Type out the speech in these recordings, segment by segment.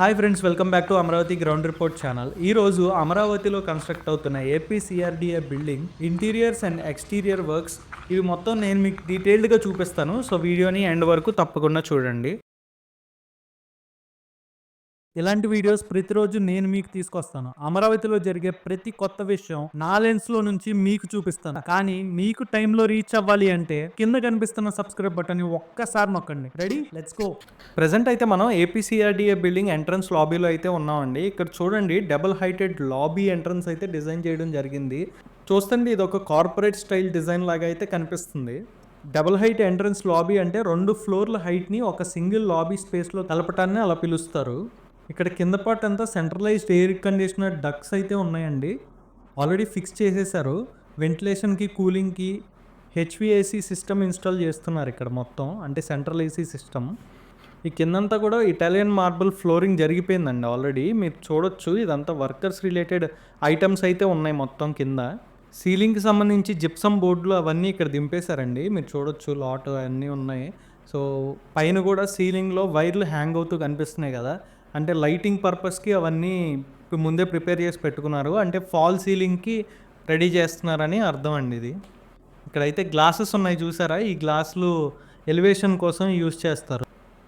Hi friends welcome back to Amaravati ground report channel. ఈ రోజు అమరావతిలో కన్స్ట్రక్ట్ అవుతున్న AP CRDA building interiors and exterior works ఇవి మొత్తం నేను మీకు డీటెయిల్డ్గా చూపిస్తాను. సో వీడియోని ఎండ్ వరకు తప్పకుండా చూడండి. ఇలాంటి వీడియోస్ ప్రతిరోజు నేను మీకు తీసుకొస్తాను. అమరావతిలో జరిగే ప్రతి కొత్త విషయం నా లెన్స్లో నుంచి మీకు చూపిస్తాను. కానీ మీకు టైంలో రీచ్ అవ్వాలి అంటే కింద కనిపిస్తున్న సబ్స్క్రైబ్ బటన్ ఒక్కసారి నొక్కండి. రెడీ లెట్స్ గో ప్రెసెంట్ అయితే మనం ఏపీసీఆర్డీఏ బిల్డింగ్ ఎంట్రన్స్ లాబీలో అయితే ఉన్నామండి. ఇక్కడ చూడండి డబుల్ హైటెడ్ లాబీ ఎంట్రన్స్ అయితే డిజైన్ చేయడం జరిగింది. చూస్తుంటే ఇది ఒక కార్పొరేట్ స్టైల్ డిజైన్ లాగా అయితే కనిపిస్తుంది. డబుల్ హైట్ ఎంట్రన్స్ లాబీ అంటే రెండు ఫ్లోర్ల హైట్ని ఒక సింగిల్ లాబీ స్పేస్లో కలపటాన్ని అలా పిలుస్తారు. ఇక్కడ కింద పార్ట్ అంతా సెంట్రలైజ్డ్ ఎయిర్ కండిషనర్ డక్స్ అయితే ఉన్నాయండి. ఆల్రెడీ ఫిక్స్ చేసేసారు. వెంటిలేషన్కి కూలింగ్కి హెచ్విఏసీ సిస్టమ్ ఇన్స్టాల్ చేస్తున్నారు ఇక్కడ మొత్తం. అంటే సెంట్రల్ ఏసీ సిస్టమ్ ఈ కిందంతా కూడా ఇటాలియన్ మార్బుల్ ఫ్లోరింగ్ జరిగిపోయిందండి ఆల్రెడీ మీరు చూడొచ్చు ఇదంతా వర్కర్స్ రిలేటెడ్ ఐటమ్స్ అయితే ఉన్నాయి మొత్తం కింద. సీలింగ్కి సంబంధించి జిప్సమ్ బోర్డులు అవన్నీ ఇక్కడ దింపేశారండి. మీరు చూడొచ్చు లాట్ అన్నీ ఉన్నాయి. సో పైన కూడా సీలింగ్లో వైర్లు హ్యాంగ్ అవుతూ కనిపిస్తున్నాయి కదా. అంటే లైటింగ్ పర్పస్కి అవన్నీ ఇప్పుడు ముందే ప్రిపేర్ చేసి పెట్టుకున్నారు. అంటే ఫాల్ సీలింగ్కి రెడీ చేస్తున్నారని అర్థం అండి ఇది. ఇక్కడైతే గ్లాసెస్ ఉన్నాయి చూసారా? ఈ గ్లాసులు ఎలివేషన్ కోసం యూస్ చేస్తారు.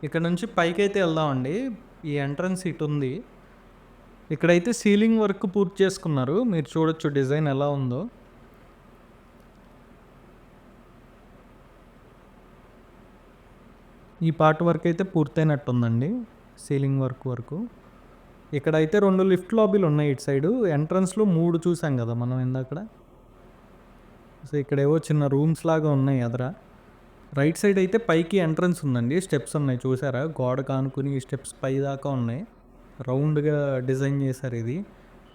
ఇక్కడ నుంచి పైకైతే వెళ్దామండి. ఈ ఎంట్రన్స్ ఇటు ఉంది. ఇక్కడైతే సీలింగ్ వర్క్ పూర్తి చేసుకున్నారు. మీరు చూడొచ్చు డిజైన్ ఎలా ఉందో. ఈ పార్ట్ వర్క్ అయితే పూర్తయినట్టుందండి. సీలింగ్ వర్క్ వరకు. ఇక్కడైతే రెండు లిఫ్ట్ లాబీలు ఉన్నాయి ఇటు సైడు. ఎంట్రన్స్లో మూడు చూసాం కదా మనం ఇందాకడ. సో ఇక్కడ ఏవో చిన్న రూమ్స్ లాగా ఉన్నాయి ఎదర రైట్ సైడ్ అయితే పైకి ఎంట్రన్స్ ఉందండి. స్టెప్స్ ఉన్నాయి. చూసారా? గోడ కానుకుని స్టెప్స్ పై దాకా ఉన్నాయి. రౌండ్గా డిజైన్ చేశారు ఇది.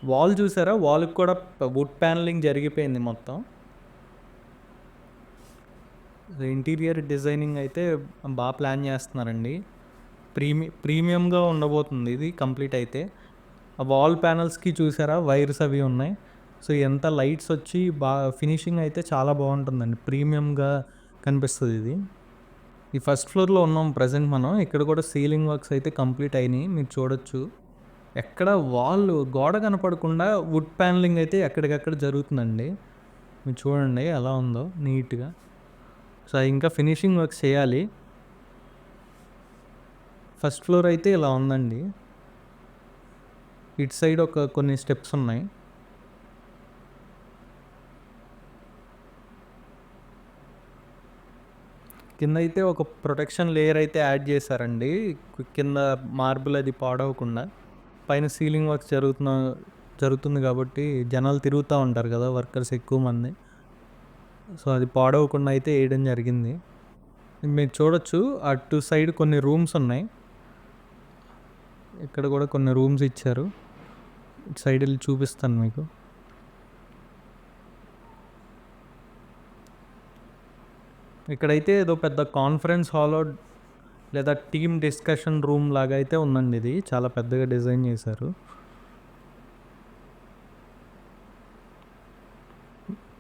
వాల్ చూసారా? వాల్కి కూడా వుడ్ ప్యానలింగ్ జరిగిపోయింది మొత్తం. ఇంటీరియర్ డిజైనింగ్ అయితే బాగా ప్లాన్ చేస్తున్నారండి. ప్రీమి ప్రీమియంగా ఉండబోతుంది ఇది కంప్లీట్ అయితే. ఆ వాల్ ప్యానల్స్కి చూసారా? వైర్స్ అవి ఉన్నాయి. సో ఎంత లైట్స్ వచ్చి బాగా ఫినిషింగ్ అయితే చాలా బాగుంటుందండి. ప్రీమియంగా కనిపిస్తుంది ఇది. ఈ ఫస్ట్ ఫ్లోర్లో ఉన్నాం ప్రజెంట్ మనం. ఇక్కడ కూడా సీలింగ్ వర్క్స్ అయితే కంప్లీట్ అయినాయి. మీరు చూడొచ్చు. ఎక్కడ వాల్ గోడ కనపడకుండా వుడ్ ప్యానలింగ్ అయితే ఎక్కడికక్కడ జరుగుతుందండి. మీరు చూడండి ఎలా ఉందో నీట్గా. సో అది ఇంకా ఫినిషింగ్ వర్క్స్ చేయాలి. ఫస్ట్ ఫ్లోర్ అయితే ఇలా ఉందండి. ఇటు సైడ్ ఒక కొన్ని స్టెప్స్ ఉన్నాయి. కింద అయితే ఒక ప్రొటెక్షన్ లేయర్ అయితే యాడ్ చేశారండి. కింద మార్బుల్ అది పాడవకుండా. పైన సీలింగ్ వర్క్ జరుగుతున్న జరుగుతుంది కాబట్టి జనాలు తిరుగుతూ ఉంటారు కదా వర్కర్స్ ఎక్కువ మంది. సో అది పాడవకుండా అయితే వేయడం జరిగింది. మీరు చూడొచ్చు అటు సైడ్ కొన్ని రూమ్స్ ఉన్నాయి. ఇక్కడ కూడా కొన్ని రూమ్స్ ఇచ్చారు. సైడ్ వెళ్ళి చూపిస్తాను మీకు. ఇక్కడైతే ఏదో పెద్ద కాన్ఫరెన్స్ హాల్ లేదా టీమ్ డిస్కషన్ రూమ్ లాగా అయితే ఉందండి ఇది. చాలా పెద్దగా డిజైన్ చేశారు.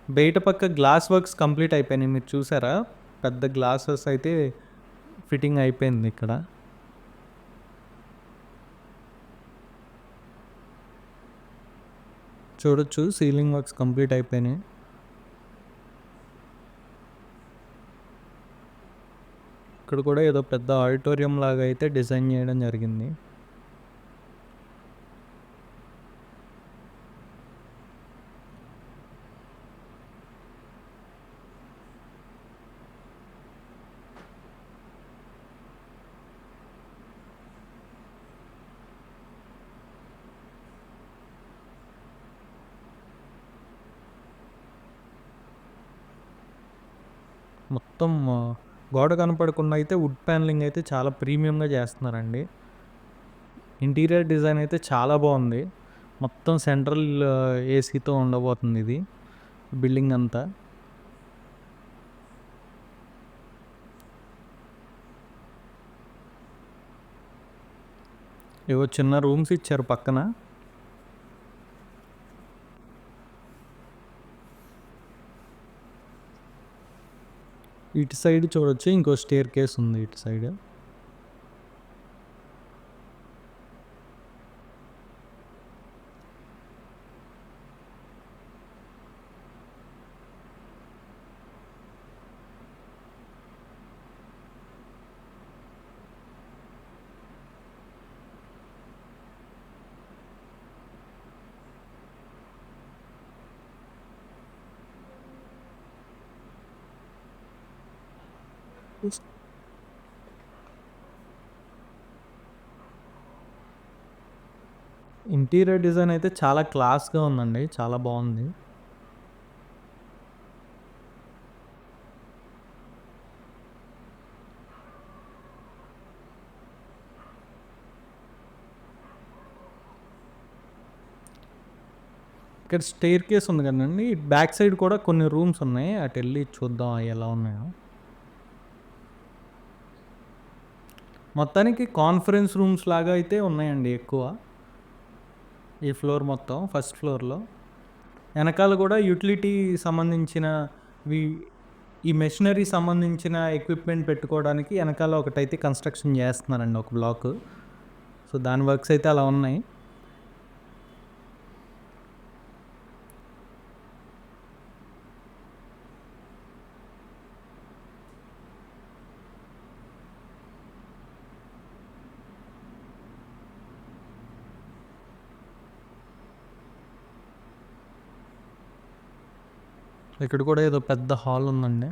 బయట పక్క గ్లాస్ వర్క్స్ కంప్లీట్ అయిపోయినాయి. మీరు చూసారా? పెద్ద గ్లాసెస్ అయితే ఫిట్టింగ్ అయిపోయింది ఇక్కడ. చూడొచ్చు సీలింగ్ వర్క్స్ కంప్లీట్ అయిపోయినాయి. ఇక్కడ కూడా ఏదో పెద్ద ఆడిటోరియం లాగా అయితే డిజైన్ చేయడం జరిగింది. మొత్తం గోడ కనపడకుండా అయితే వుడ్ ప్యానలింగ్ అయితే చాలా ప్రీమియంగా చేస్తున్నారండి. ఇంటీరియర్ డిజైన్ అయితే చాలా బాగుంది. మొత్తం సెంట్రల్ ఏసీతో ఉండబోతుంది ఇది బిల్డింగ్ అంతా. ఏవో చిన్న రూమ్స్ ఇచ్చారు పక్కన. ఇటు సైడ్ చూడొచ్చు ఇంకో స్టేర్ కేస్ ఉంది ఇటు సైడ్. ఇంటీరియర్ డిజైన్ అయితే చాలా క్లాస్‌గా ఉందండి. చాలా బావుంది. ఇక్కడ స్టెయిర్‌కేస్ ఉంది కదండీ! బ్యాక్ సైడ్ కూడా కొన్ని రూమ్స్ ఉన్నాయి. అటెళ్ళి చూద్దాం ఎలా ఉన్నాయో. మొత్తానికి కాన్ఫరెన్స్ రూమ్స్ లాగా అయితే ఉన్నాయండి ఎక్కువ. ఈ ఫ్లోర్ మొత్తం ఫస్ట్ ఫ్లోర్‌లో. వెనకాల కూడా యుటిలిటీ సంబంధించిన ఈ మెషినరీ సంబంధించిన ఎక్విప్‌మెంట్ పెట్టుకోవడానికి వెనకాల ఒకటైతే కన్‌స్ట్రక్షన్ చేస్తున్నారండి ఒక బ్లాక్ సో, దాని వర్క్స్ అయితే అలా ఉన్నాయి. ఇక్కడ కూడా ఏదో పెద్ద హాల్ ఉందండి.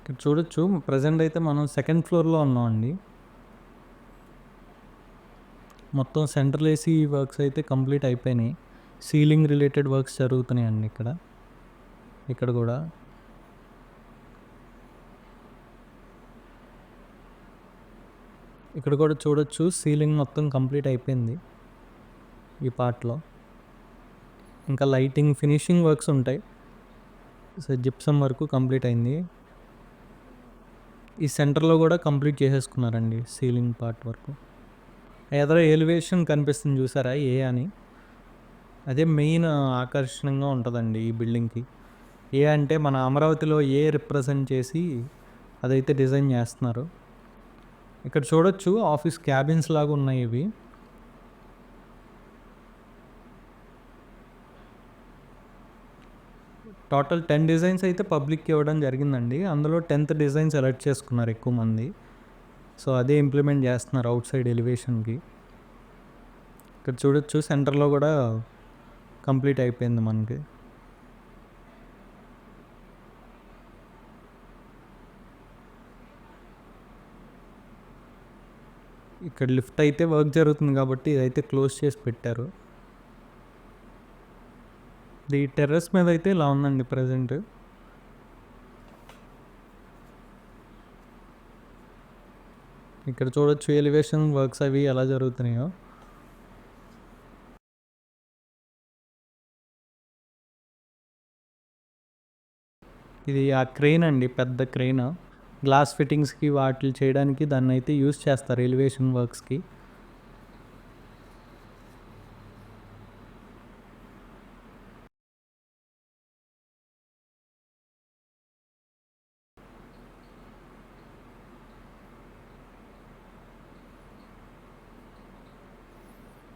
ఇక్కడ చూడొచ్చు ప్రజెంట్ అయితే మనం సెకండ్ ఫ్లోర్‌లో ఉన్నామండి. మొత్తం సెంట్రల్ ఏసీ వర్క్స్ అయితే కంప్లీట్ అయిపోయినాయి. సీలింగ్ రిలేటెడ్ వర్క్స్ జరుగుతున్నాయండి ఇక్కడ. ఇక్కడ కూడా. ఇక్కడ కూడా చూడొచ్చు సీలింగ్ మొత్తం కంప్లీట్ అయిపోయింది. ఈ పార్ట్‌లో. ఇంకా లైటింగ్, ఫినిషింగ్ వర్క్స్ ఉంటాయి. సో, జిప్సమ్ వరకు కంప్లీట్ అయింది. ఈ సెంటర్‌లో కూడా కంప్లీట్ చేసేసుకున్నారండి సీలింగ్ పార్ట్ వరకు. ఎదర ఎలివేషన్ కనిపిస్తుంది చూసారా? ఏ అని. అదే మెయిన్ ఆకర్షణంగా ఉంటుందండి ఈ బిల్డింగ్‌కి. ఏ అంటే మన అమరావతిలో ఏ రిప్రజెంట్ చేసి అదైతే డిజైన్ చేస్తున్నారు. ఇక్కడ చూడొచ్చు ఆఫీస్ క్యాబిన్స్ లాగా ఉన్నాయి ఇవి. టోటల్ 10 డిజైన్స్ అయితే పబ్లిక్‌కి ఇవ్వడం జరిగిందండి. అందులో 10థ్ డిజైన్ సెలెక్ట్ చేసుకున్నారు ఎక్కువ మంది. సో, అదే ఇంప్లిమెంట్ చేస్తున్నారు అవుట్ సైడ్ ఎలివేషన్‌కి. ఇక్కడ చూడొచ్చు సెంటర్‌లో కూడా కంప్లీట్ అయిపోయింది మనకి. ఇక్కడ లిఫ్ట్ అయితే వర్క్ జరుగుతుంది కాబట్టి ఇదైతే క్లోజ్ చేసి పెట్టారు. ఇది టెర్రస్ మీద అయితే ఇలా ఉందండి ప్రజెంట్ ఇక్కడ చూడొచ్చు ఎలివేషన్ వర్క్స్ అవి ఎలా జరుగుతున్నాయో. ఇది ఆ క్రేన్ అండి. పెద్ద క్రెయిన్ గ్లాస్ ఫిట్టింగ్స్‌కి వాటిని చేయడానికి దాన్ని అయితే యూజ్ చేస్తారు ఎలివేషన్ వర్క్స్‌కి.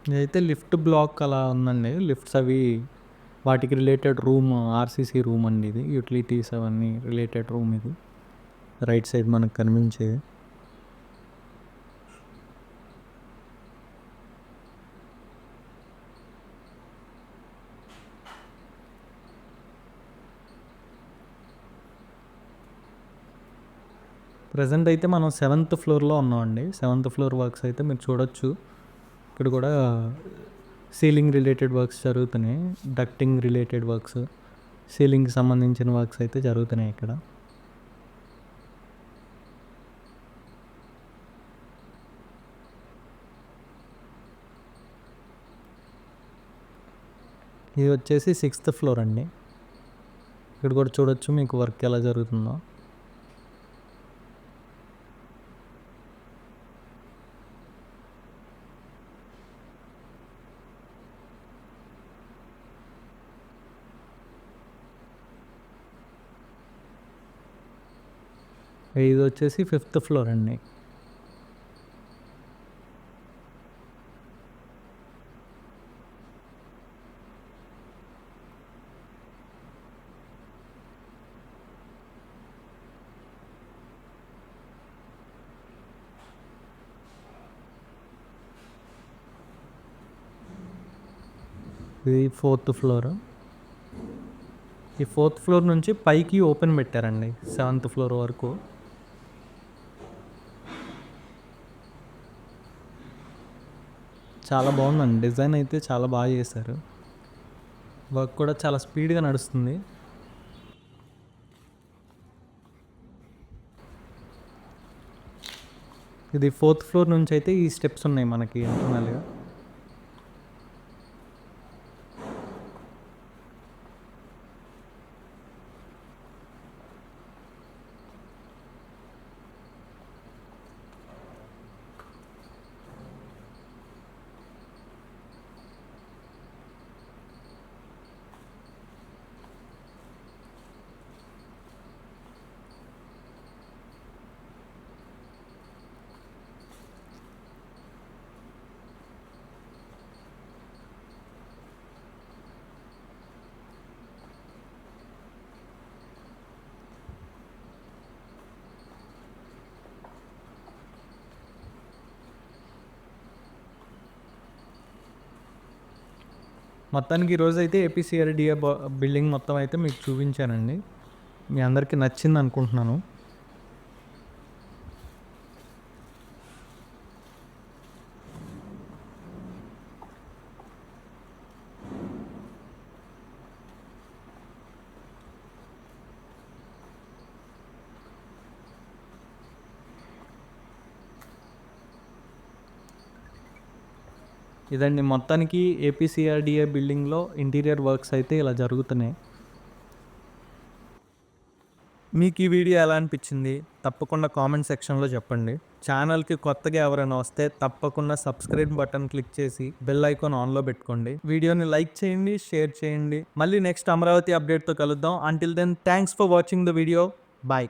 ఇదైతే లిఫ్ట్ బ్లాక్ అలా ఉందండి. లిఫ్ట్స్ అవి వాటికి రిలేటెడ్ రూమ్ ఆర్‌సీసీ రూమ్ అండి ఇది. యుటిలిటీస్ అవన్నీ రిలేటెడ్ రూమ్ ఇది. రైట్ సైడ్ మనకు కనిపించేది. ప్రజెంట్ అయితే మనం సెవెంత్ ఫ్లోర్‌లో ఉన్నామండి. సెవెంత్ ఫ్లోర్ వర్క్స్ అయితే మీరు చూడొచ్చు. ఇక్కడ కూడా సీలింగ్ రిలేటెడ్ వర్క్స్ జరుగుతున్నాయి. డక్టింగ్ రిలేటెడ్ వర్క్స్, సీలింగ్‌కి సంబంధించిన వర్క్స్ అయితే జరుగుతున్నాయి ఇక్కడ. ఇది వచ్చేసి సిక్స్త్ ఫ్లోర్ అండి. ఇక్కడ కూడా చూడొచ్చు మీకు వర్క్ ఎలా జరుగుతుందో. ఇది వచ్చేసి ఫిఫ్త్ ఫ్లోర్ అండి. ఇది ఫోర్త్ ఫ్లోర్. ఈ ఫోర్త్ ఫ్లోర్ నుంచి పైకి ఓపెన్ పెట్టారండి సెవెంత్ ఫ్లోర్ వరకు. చాలా బాగుందండి డిజైన్ అయితే చాలా బాగా చేశారు. వర్క్ కూడా చాలా స్పీడ్గా నడుస్తుంది. ఇది ఫోర్త్ ఫ్లోర్ నుంచి అయితే ఈ స్టెప్స్ ఉన్నాయి మనకి ఇంటర్నల్గా మొత్తానికి ఈరోజు అయితే ఏపీసీఆర్డిఏ బిల్డింగ్ మొత్తం అయితే మీకు చూపించానండి. మీ అందరికీ నచ్చింది అనుకుంటున్నాను. ఇదండి. మొత్తానికి ఏపీసీఆర్డిఏ బిల్డింగ్లో ఇంటీరియర్ వర్క్స్ అయితే ఇలా జరుగుతున్నాయి. మీకు ఈ వీడియో ఎలా అనిపించింది? తప్పకుండా కామెంట్ సెక్షన్లో చెప్పండి. ఛానల్కి కొత్తగా ఎవరైనా వస్తే తప్పకుండా సబ్స్క్రైబ్ బటన్ క్లిక్ చేసి బెల్ ఐకాన్ ఆన్లో పెట్టుకోండి. వీడియోని లైక్ చేయండి షేర్ చేయండి. మళ్ళీ నెక్స్ట్ అమరావతి అప్డేట్తో కలుద్దాం. Until then thanks for watching the video bye